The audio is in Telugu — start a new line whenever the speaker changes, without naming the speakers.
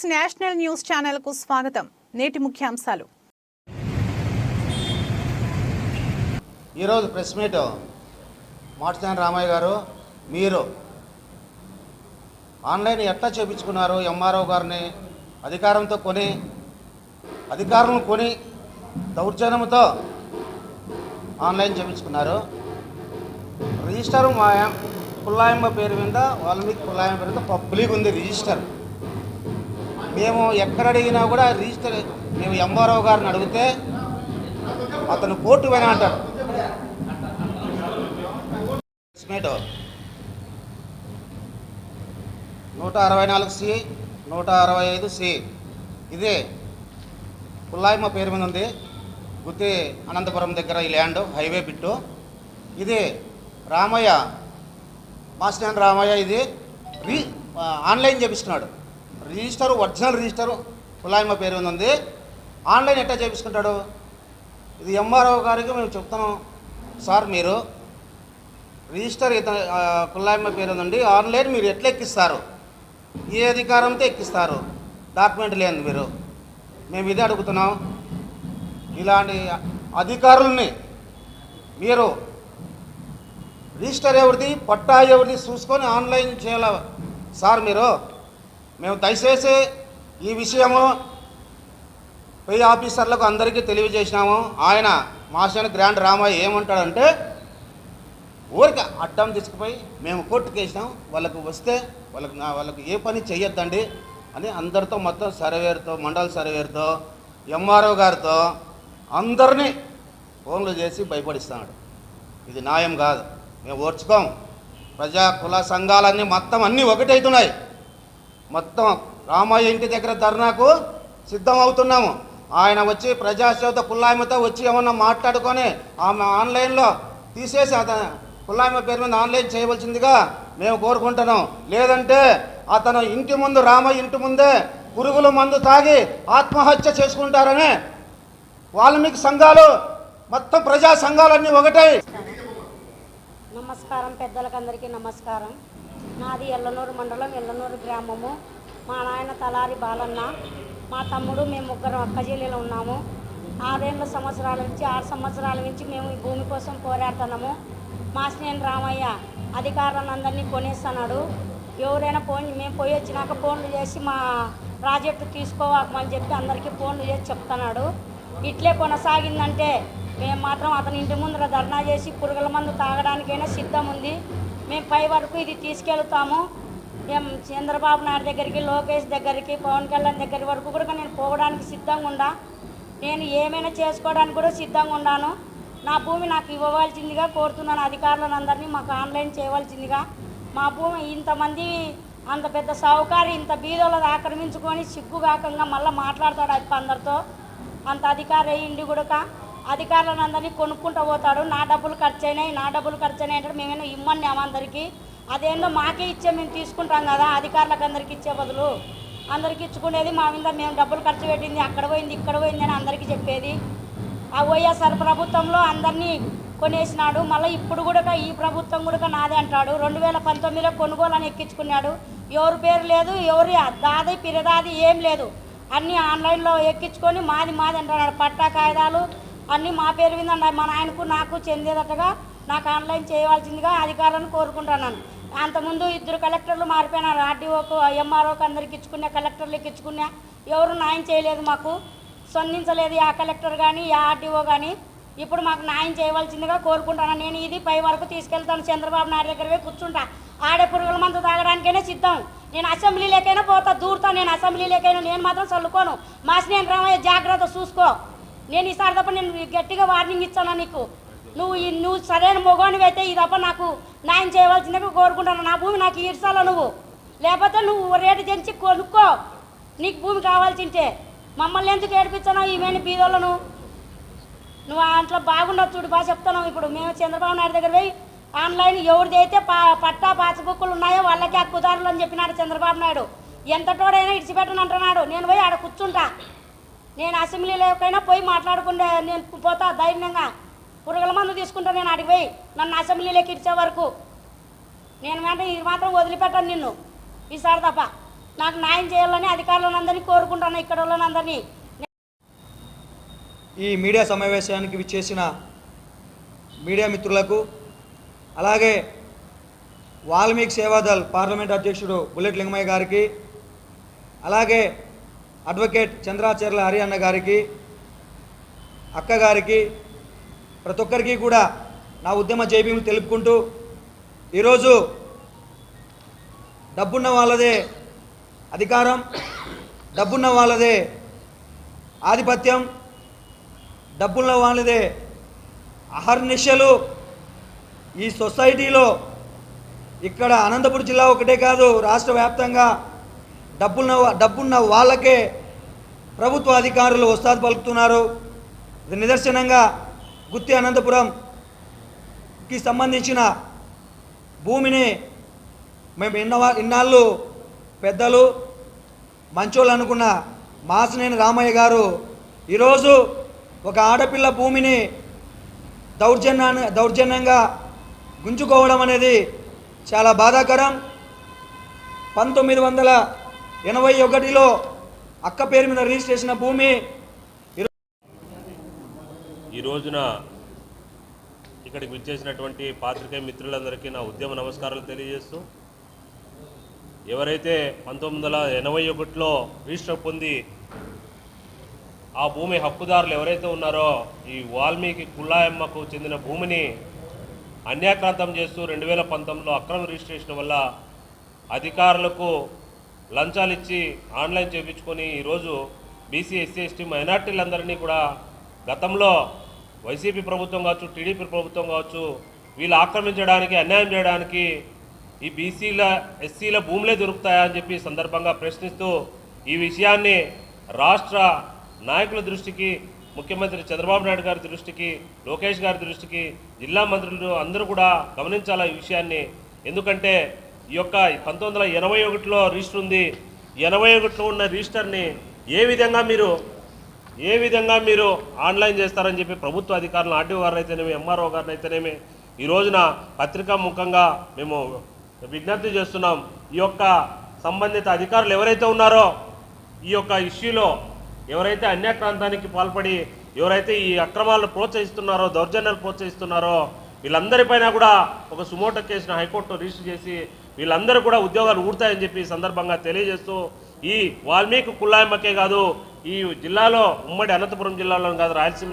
సిక్స్ నేషనల్ న్యూస్ ఛానల్కు స్వాగతం. నేటి ముఖ్యాంశాలు.
ఈరోజు ప్రెస్ మీట్ మాటసాని రామయ్య గారు మీరు ఆన్లైన్ ఎట్లా చేపించుకున్నారు? ఎంఆర్ఓ గారిని అధికారంతో కొని అధికారులను కొని దౌర్జన్యంతో ఆన్లైన్ చేపించుకున్నారు. రిజిస్టర్ మా పుల్లాయమ్మ పేరు మీద వాల్మీకి పుల్లాయమ్మ పేరు మీద పబ్లిక్ ఉంది రిజిస్టర్. మేము ఎక్కడ అడిగినా కూడా రిజిస్టర్ మేము ఎంఆర్ఓ గారిని అడిగితే అతను కోర్టు పైన అంటాడు. నూట అరవై నాలుగు సి నూట అరవై ఐదు సి. ఇదే పుల్లాయిమ పేరు మీద ఉంది. గుత్తి అనంతపురం దగ్గర ఈ ల్యాండ్ హైవే బిట్టు. ఇది రామయ్య మాస్టర్ రామయ్య ఇది. ఆన్లైన్ చేపిస్తున్నాడు. రిజిస్టర్ ఒరిజినల్ రిజిస్టర్ పుల్లాయమ్మ పేరు ఉంది ఆన్లైన్ ఎట్లా చేపించుకుంటాడు? ఇది ఎంఆర్ఓ గారికి మేము చెప్తున్నాం. సార్ మీరు రిజిస్టర్ ఇత కుల్లాయమ్మ పేరు ఉందండి. ఆన్లైన్ మీరు ఎట్లా ఎక్కిస్తారు? ఏ అధికారంతో ఎక్కిస్తారు? డాక్యుమెంట్ లేదు మీరు. మేము ఇదే అడుగుతున్నాం. ఇలాంటి అధికారుల్ని మీరు రిజిస్టర్ ఎవరిది పట్టా ఎవరిది చూసుకొని ఆన్లైన్ చేయాల? సార్ మీరు మేము దయచేసి ఈ విషయము పై ఆఫీసర్లకు అందరికీ తెలియజేసినాము. ఆయన మాస్టర్ గ్రాండ్ రామయ్య ఏమంటాడంటే ఊరికి అడ్డం తీసుకుపోయి మేము కోర్టు వేసినాం. వాళ్ళకు వస్తే వాళ్ళకు నా వాళ్ళకు ఏ పని చెయ్యొద్దండి అని అందరితో మొత్తం సర్వేర్తో మండల సర్వేర్తో ఎంఆర్ఓ గారితో అందరినీ ఫోన్లు చేసి భయపడిస్తున్నాడు. ఇది న్యాయం కాదు. మేము ఓర్చుకోం. ప్రజా కుల సంఘాలన్నీ మొత్తం అన్నీ ఒకటవుతున్నాయి మొత్తం రామయ్య ఇంటి దగ్గర ధర్నాకు సిద్ధం అవుతున్నాము ఆయన వచ్చి ప్రజాసేవత పుల్లాయమతో వచ్చి ఏమన్నా మాట్లాడుకొని ఆమె ఆన్లైన్లో తీసేసి అతను పుల్లాయమ పేరు మీద ఆన్లైన్ చేయవలసిందిగా మేము కోరుకుంటున్నాం. లేదంటే అతను ఇంటి ముందు రామయ్య ఇంటి ముందే పురుగుల మందు తాగి ఆత్మహత్య చేసుకుంటారని వాల్మీకి సంఘాలు మొత్తం ప్రజా సంఘాలన్నీ ఒకటై.
నమస్కారం పెద్దలకు అందరికీ నమస్కారం. నాది ఎల్లనూరు మండలం ఎల్లనూరు గ్రామము. మా నాయన తలారి బాలన్న మా తమ్ముడు మేము ముగ్గురు అక్కజీలలో ఉన్నాము. ఆరేళ్ళ సంవత్సరాల నుంచి ఆరు సంవత్సరాల నుంచి మేము ఈ భూమి కోసం పోరాడుతున్నాము. మా స్నేహం రామయ్య అధికారులందరినీ కొనేస్తున్నాడు. ఎవరైనా ఫోన్ మేము పోయి వచ్చినాక ఫోన్లు చేసి మా ప్రాజెక్టు తీసుకోవాకమని చెప్పి అందరికీ ఫోన్లు చేసి చెప్తున్నాడు. ఇట్లే కొనసాగిందంటే మేము మాత్రం అతని ఇంటి ముందర ధర్నా చేసి పురుగుల మందు తాగడానికైనా సిద్ధం ఉంది. మేము పై వరకు ఇది తీసుకెళ్తాము. మేము చంద్రబాబు నాయుడు దగ్గరికి లోకేష్ దగ్గరికి పవన్ కళ్యాణ్ దగ్గర వరకు కూడా నేను పోవడానికి సిద్ధంగా ఉండా నేను ఏమైనా చేసుకోవడానికి కూడా సిద్ధంగా ఉన్నాను. నా భూమి నాకు ఇవ్వవలసిందిగా కోరుతున్నాను అధికారులను అందరినీ. మాకు ఆన్లైన్ చేయవలసిందిగా. మా భూమి ఇంతమంది అంత పెద్ద సౌకర్యం ఇంత బీదోళ్ళది ఆక్రమించుకొని సిగ్గుగాకంగా మళ్ళీ మాట్లాడతాడు అప్ప అందరితో. అంత అధికారి అయ్యిండి కూడా అధికారులను అందరినీ కొనుక్కుంటూ పోతాడు. నా డబ్బులు ఖర్చు అయినాయి నా డబ్బులు ఖర్చు అయినాయి అంటే మేమేమో ఇమ్మన్నాము అందరికీ? అదేందో మాకే ఇచ్చే మేము తీసుకుంటాం కదా అధికారులకు అందరికీ ఇచ్చే బదులు. అందరికి ఇచ్చుకునేది మా మీద మేము డబ్బులు ఖర్చు పెట్టింది అక్కడ పోయింది ఇక్కడ పోయింది అని అందరికీ చెప్పేది. ఆ వైఎస్ఆర్ ప్రభుత్వంలో అందరినీ కొనేసినాడు. మళ్ళీ ఇప్పుడు కూడా ఈ ప్రభుత్వం కూడా నాదే అంటాడు. రెండు వేల పంతొమ్మిదిలో కొనుగోలని ఎక్కించుకున్నాడు. ఎవరి పేరు లేదు ఎవరి దాది పిరదాది ఏం లేదు. అన్నీ ఆన్లైన్లో ఎక్కించుకొని మాది మాది అంటున్నాడు. పట్టా కాగితాలు అన్నీ మా పేరు మీద ఉన్నాయి. మా నాయనకు నాకు చెందేటట్టుగా నాకు ఆన్లైన్ చేయవలసిందిగా అధికారులను కోరుకుంటున్నాను అంతకుముందు ఇద్దరు కలెక్టర్లు మారిపోయినారు. ఆర్డీఓకు ఎంఆర్ఓకు అందరికి ఇచ్చుకున్నా కలెక్టర్లకు ఇచ్చుకున్నా ఎవరు న్యాయం చేయలేదు మాకు. స్పందించలేదు ఆ కలెక్టర్ కానీ ఆ ఆర్డీఓ కానీ ఇప్పుడు మాకు న్యాయం చేయవలసిందిగా కోరుకుంటాను నేను ఇది పై వరకు తీసుకెళ్తాను. చంద్రబాబు నాయుడు దగ్గర పోయి కూర్చుంటా. ఆడే పురుగుల మందు తాగడానికైనా సిద్ధం. నేను అసెంబ్లీలోకైనా పోతా దూరుతా. నేను అసెంబ్లీలోకైనా నేను మాత్రం చల్లుకోను. మాసినేని రామయ్య జాగ్రత్త చూసుకో. నేను ఈసారి తప్ప నేను గట్టిగా వార్నింగ్ ఇచ్చాను నీకు? నువ్వు నువ్వు సరైన మొగోనివి అయితే ఈ తప్ప నాకు న్యాయం చేయవలసిందిగా కోరుకుంటాను నా భూమి నాకు ఈడ్చాలో నువ్వు. లేకపోతే నువ్వు రేటు తెంచి కొనుక్కో. నీకు భూమి కావాల్సింటే. మమ్మల్ని ఎందుకు ఏడిపించావు ఈమెని బీదోళ్ళను? నువ్వు అంట్లో బాగుండవు చూడు బాగా చెప్తున్నావు ఇప్పుడు. మేము చంద్రబాబు నాయుడు దగ్గర పోయి ఆన్లైన్ ఎవరిది అయితే పా పట్టా పాస్బుక్లు ఉన్నాయో వాళ్ళకి హక్కుదారులు అని చెప్పినాడు చంద్రబాబు నాయుడు. ఎంతటోడైనా ఇడిచిపెట్టను అంటున్నాడు. నేను పోయి ఆడ కూర్చుంటా. నేను అసెంబ్లీలోకైనా పోయి మాట్లాడుకుంటే నేను పోతా ధైర్యంగా. పురుగుల మందు తీసుకుంటా నేను అడిగి పోయి నన్ను అసెంబ్లీలోకి ఇచ్చే వరకు. నేను వెంట ఇది మాత్రం వదిలిపెట్టాను నిన్ను. ఈసారి తప్ప. నాకు న్యాయం చేయాలని అధికారులందరినీ కోరుకుంటాను ఇక్కడ వాళ్ళందరినీ
ఈ మీడియా సమావేశానికి విచ్చేసిన మీడియా మిత్రులకు అలాగే వాల్మీకి సేవాదల్ పార్లమెంట్ అధ్యక్షుడు బుల్లెట్ లింగమయ్య గారికి అలాగే అడ్వకేట్ చంద్రాచర్ల హరిఅన్న గారికి అక్క గారికి ప్రతి ఒక్కరికి కూడా నా ఉద్యమ జైబీములు తెలుపుకుంటూ ఈరోజు డబ్బున్న వాళ్ళదే అధికారం డబ్బున్న వాళ్ళదే ఆధిపత్యం డబ్బున్న వాళ్ళదే అహర్నిశలు ఈ సొసైటీలో. ఇక్కడ అనంతపురం జిల్లా ఒకటే కాదు రాష్ట్ర వ్యాప్తంగా డబ్బున్న డబ్బున్న వాళ్ళకే ప్రభుత్వ అధికారులు వస్తాదు పలుకుతున్నారు. ఇది నిదర్శనంగా గుత్తి అనంతపురంకి సంబంధించిన భూమిని మేము ఇన్న ఇన్నాళ్ళు పెద్దలు మంచోళ్ళు అనుకున్న మాసినేని రామయ్య గారు ఈరోజు ఒక ఆడపిల్ల భూమిని దౌర్జన్యాన్ని దౌర్జన్యంగా గుంజుకోవడం అనేది చాలా బాధాకరం. పంతొమ్మిది వందల ఎనభై ఒకటిలో అక్క పేరు మీద రిజిస్టర్ చేసిన భూమి.
ఈ రోజున ఇక్కడికి విచ్చేసినటువంటి పాత్రికేయ మిత్రులందరికీ నా ఉద్యమ నమస్కారాలు తెలియజేస్తూ ఎవరైతే పంతొమ్మిది వందల ఎనభై ఒకటిలో రిజిస్టర్ పొంది ఆ భూమి హక్కుదారులు ఎవరైతే ఉన్నారో ఈ వాల్మీకి కుల్లాయమ్మకు చెందిన భూమిని అన్యాక్రాంతం చేస్తూ రెండు వేల పంతొమ్మిదిలో అక్రమ రిజిస్ట్రేషన్ వల్ల అధికారులకు లంచాలు ఇచ్చి ఆన్లైన్ చేయించుకొని ఈరోజు బీసీ ఎస్సీ ఎస్టీ మైనార్టీలందరినీ కూడా గతంలో వైసీపీ ప్రభుత్వం కావచ్చు టీడీపీ ప్రభుత్వం కావచ్చు వీళ్ళు ఆక్రమించడానికి అన్యాయం చేయడానికి ఈ బీసీల ఎస్సీల భూములే దొరుకుతాయా అని చెప్పి సందర్భంగా ప్రశ్నిస్తూ ఈ విషయాన్ని రాష్ట్ర నాయకుల దృష్టికి ముఖ్యమంత్రి చంద్రబాబు నాయుడు గారి దృష్టికి లోకేష్ గారి దృష్టికి జిల్లా మంత్రులు అందరూ కూడా గమనించాలా ఈ విషయాన్ని? ఎందుకంటే ఈ యొక్క పంతొమ్మిది వందల ఎనభై ఒకటిలో రిజిస్టర్ ఉంది. ఎనభై ఒకటిలో ఉన్న రిజిస్టర్ని ఏ విధంగా మీరు ఏ విధంగా మీరు ఆన్లైన్ చేస్తారని చెప్పి ప్రభుత్వ అధికారులు ఆర్డీఓ గారిని అయితేనేమి ఎంఆర్ఓ గారిని అయితేనేమి ఈ రోజున పత్రికా ముఖంగా మేము విజ్ఞప్తి చేస్తున్నాం. ఈ యొక్క సంబంధిత అధికారులు ఎవరైతే ఉన్నారో ఈ యొక్క ఇష్యూలో ఎవరైతే అన్యాక్రాంతానికి పాల్పడి ఎవరైతే ఈ అక్రమాలను ప్రోత్సహిస్తున్నారో దౌర్జన్యాలు ప్రోత్సహిస్తున్నారో వీళ్ళందరిపైన కూడా ఒక సుమోటో కేసును హైకోర్టు రిజిస్టర్ చేసి వీళ్ళందరూ కూడా ఉద్యోగాలు ఊడతాయని చెప్పి సందర్భంగా తెలియజేస్తూ ఈ వాల్మీకి కుల్లాయమ్మకే కాదు ఈ జిల్లాలో ఉమ్మడి అనంతపురం జిల్లాలో కాదు రాయలసీమ